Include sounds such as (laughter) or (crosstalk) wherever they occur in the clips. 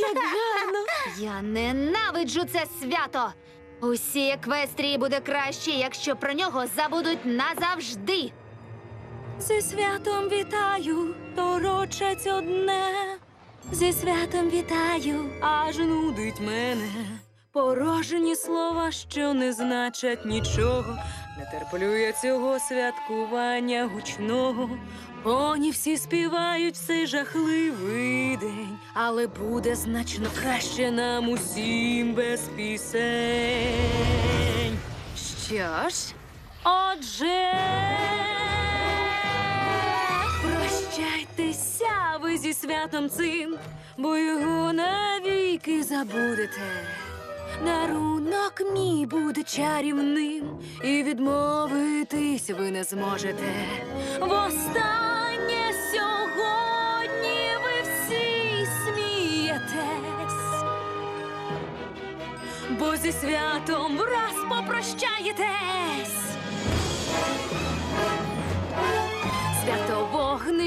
Як гарно! Я ненавиджу це свято. Усі еквестрії буде краще, якщо про нього забудуть назавжди. Зі святом вітаю, торочать одне. Зі святом вітаю, аж нудить мене. Порожені слова, що не значать нічого. Не терплю я цього святкування гучного. Вони всі співають цей жахливий день, але буде значно краще нам усім без пісень. Що ж, Отже, прощайтеся ви зі святом цим, бо його навіки забудете. Дарунок мій буде чарівним, і відмовитись ви не зможете. Востаннє сьогодні ви всі смієтесь. Бо зі святом враз попрощаєтесь. Свято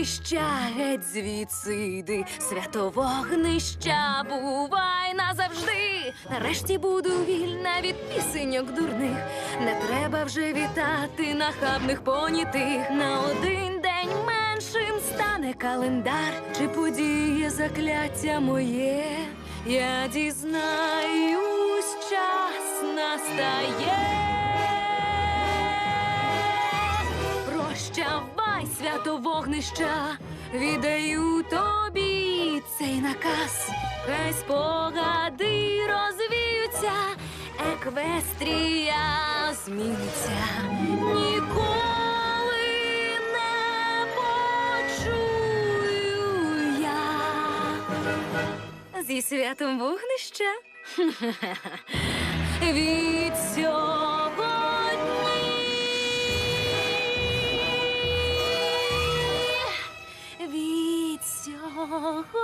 вогнища геть звідси йди, свято бувай назавжди. Нарешті буду вільна від пісеньок дурних. Не треба вже вітати нахабних понятих. На один день меншим стане календар, чи подіє закляття моє. Я дізнаюсь, час настає. Свято вогнища, віддаю тобі цей наказ. Хай спогади розвіються, еквестрія зміниться. Ніколи не почую я зі святом вогнища. (laughs) Він 哦。(laughs)